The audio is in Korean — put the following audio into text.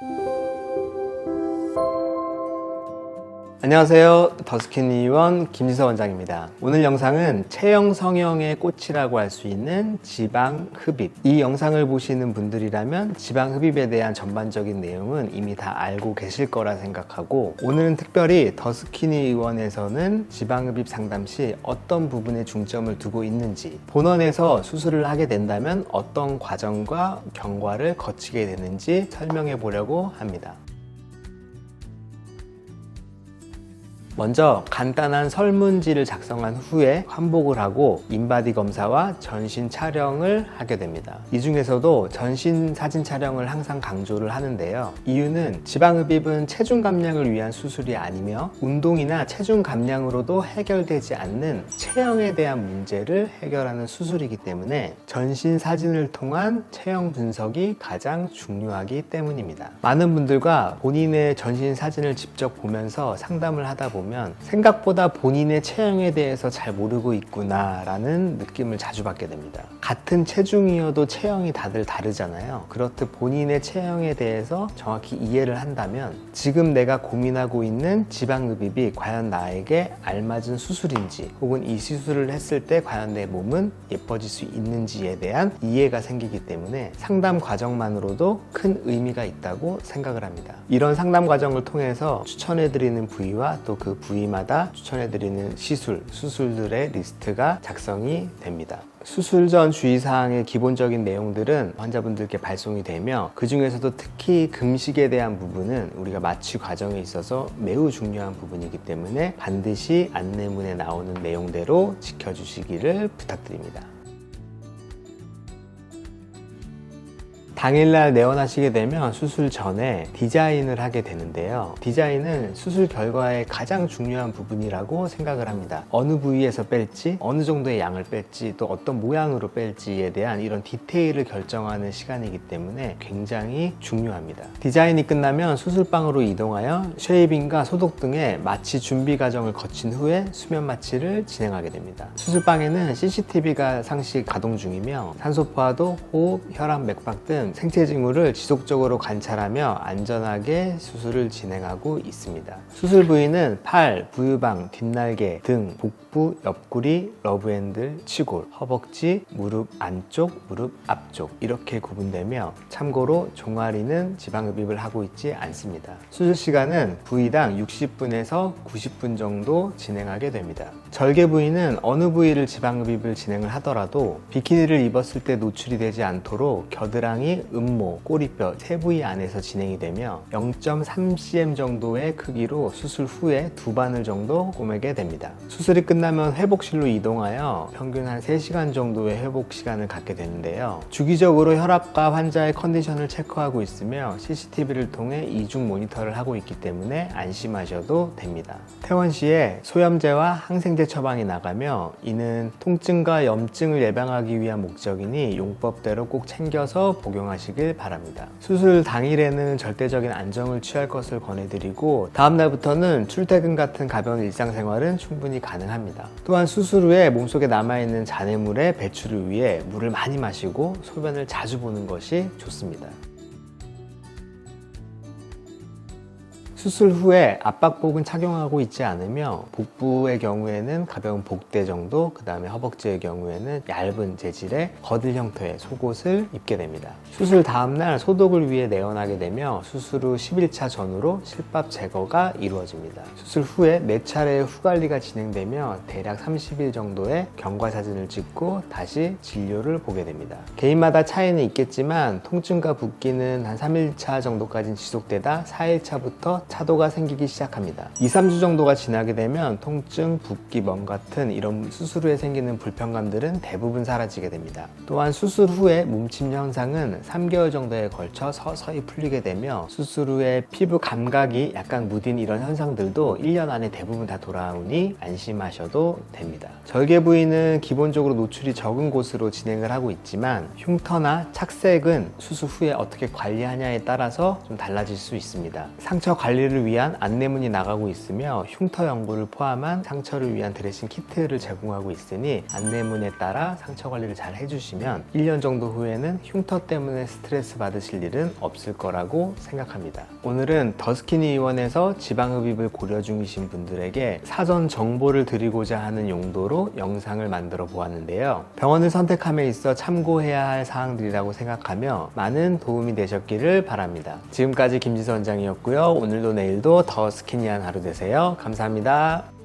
Música 안녕하세요. 더스키니원 김지서 원장입니다. 오늘 영상은 체형 성형의 꽃이라고 할 수 있는 지방 흡입. 이 영상을 보시는 분들이라면 지방 흡입에 대한 전반적인 내용은 이미 다 알고 계실 거라 생각하고 오늘은 특별히 더스키니 의원에서는 지방 흡입 상담 시 어떤 부분에 중점을 두고 있는지 본원에서 수술을 하게 된다면 어떤 과정과 경과를 거치게 되는지 설명해 보려고 합니다. 먼저 간단한 설문지를 작성한 후에 환복을 하고 인바디 검사와 전신 촬영을 하게 됩니다. 이 중에서도 전신 사진 촬영을 항상 강조를 하는데요. 이유는 지방흡입은 체중 감량을 위한 수술이 아니며 운동이나 체중 감량으로도 해결되지 않는 체형에 대한 문제를 해결하는 수술이기 때문에 전신 사진을 통한 체형 분석이 가장 중요하기 때문입니다. 많은 분들과 본인의 전신 사진을 직접 보면서 상담을 하다 보면 생각보다 본인의 체형에 대해서 잘 모르고 있구나라는 느낌을 자주 받게 됩니다. 같은 체중이어도 체형이 다들 다르잖아요. 그렇듯 본인의 체형에 대해서 정확히 이해를 한다면 지금 내가 고민하고 있는 지방흡입이 과연 나에게 알맞은 수술인지 혹은 이 수술을 했을 때 과연 내 몸은 예뻐질 수 있는지에 대한 이해가 생기기 때문에 상담 과정만으로도 큰 의미가 있다고 생각을 합니다. 이런 상담 과정을 통해서 추천해드리는 부위와 또 그 부위마다 추천해드리는 시술, 수술들의 리스트가 작성이 됩니다. 수술 전 주의사항의 기본적인 내용들은 환자분들께 발송이 되며 그 중에서도 특히 금식에 대한 부분은 우리가 마취 과정에 있어서 매우 중요한 부분이기 때문에 반드시 안내문에 나오는 내용대로 지켜주시기를 부탁드립니다. 당일날 내원하시게 되면 수술 전에 디자인을 하게 되는데요. 디자인은 수술 결과의 가장 중요한 부분이라고 생각을 합니다. 어느 부위에서 뺄지, 어느 정도의 양을 뺄지, 또 어떤 모양으로 뺄지에 대한 이런 디테일을 결정하는 시간이기 때문에 굉장히 중요합니다. 디자인이 끝나면 수술방으로 이동하여 쉐이빙과 소독 등의 마취 준비 과정을 거친 후에 수면 마취를 진행하게 됩니다. 수술방에는 CCTV가 상시 가동 중이며 산소포화도, 호흡, 혈압, 맥박 등 생체 징후를 지속적으로 관찰하며 안전하게 수술을 진행하고 있습니다. 수술 부위는 팔, 부유방, 뒷날개 등 복부, 옆구리, 러브핸들, 치골, 허벅지, 무릎 안쪽, 무릎 앞쪽 이렇게 구분되며 참고로 종아리는 지방흡입을 하고 있지 않습니다. 수술 시간은 부위당 60분에서 90분 정도 진행하게 됩니다. 절개 부위는 어느 부위를 지방흡입을 진행을 하더라도 비키니를 입었을 때 노출이 되지 않도록 겨드랑이, 음모, 꼬리뼈 세 부위 안에서 진행이 되며 0.3cm 정도의 크기로 수술 후에 두 바늘 정도 꼬매게 됩니다. 수술이 끝나면 회복실로 이동하여 평균 한 3시간 정도의 회복 시간을 갖게 되는데요. 주기적으로 혈압과 환자의 컨디션을 체크하고 있으며 CCTV를 통해 이중 모니터를 하고 있기 때문에 안심하셔도 됩니다. 퇴원 시에 소염제와 항생제 처방이 나가며 이는 통증과 염증을 예방하기 위한 목적이니 용법대로 꼭 챙겨서 복용 하시길 바랍니다. 수술 당일에는 절대적인 안정을 취할 것을 권해드리고 다음날부터는 출퇴근 같은 가벼운 일상생활은 충분히 가능합니다. 또한 수술 후에 몸속에 남아있는 잔해물의 배출을 위해 물을 많이 마시고 소변을 자주 보는 것이 좋습니다. 수술 후에 압박복은 착용하고 있지 않으며 복부의 경우에는 가벼운 복대 정도, 그 다음에 허벅지의 경우에는 얇은 재질의 거들 형태의 속옷을 입게 됩니다. 수술 다음날 소독을 위해 내원하게 되며 수술 후 10일차 전후로 실밥 제거가 이루어집니다. 수술 후에 4차례의 후관리가 진행되며 대략 30일 정도의 경과 사진을 찍고 다시 진료를 보게 됩니다. 개인마다 차이는 있겠지만 통증과 붓기는 한 3일차 정도까지 지속되다 4일차부터 차도가 생기기 시작합니다. 2, 3주 정도가 지나게 되면 통증, 붓기, 멍 같은 이런 수술 후에 생기는 불편감들은 대부분 사라지게 됩니다. 또한 수술 후에 뭉침 현상은 3개월 정도에 걸쳐 서서히 풀리게 되며 수술 후에 피부 감각이 약간 무딘 이런 현상들도 1년 안에 대부분 다 돌아오니 안심하셔도 됩니다. 절개 부위는 기본적으로 노출이 적은 곳으로 진행을 하고 있지만 흉터나 착색은 수술 후에 어떻게 관리하냐에 따라서 좀 달라질 수 있습니다. 상처 관리 관리를 위한 안내문이 나가고 있으며 흉터 연고를 포함한 상처를 위한 드레싱 키트를 제공하고 있으니 안내문에 따라 상처 관리를 잘 해주시면 1년 정도 후에는 흉터 때문에 스트레스 받으실 일은 없을 거라고 생각합니다. 오늘은 더스키니 의원에서 지방흡입을 고려 중이신 분들에게 사전 정보를 드리고자 하는 용도로 영상을 만들어 보았는데요. 병원을 선택함에 있어 참고해야 할 사항들이라고 생각하며 많은 도움이 되셨기를 바랍니다. 지금까지 김지선 원장이었고요. 오늘도 내일도 더 스키니한 하루 되세요. 감사합니다.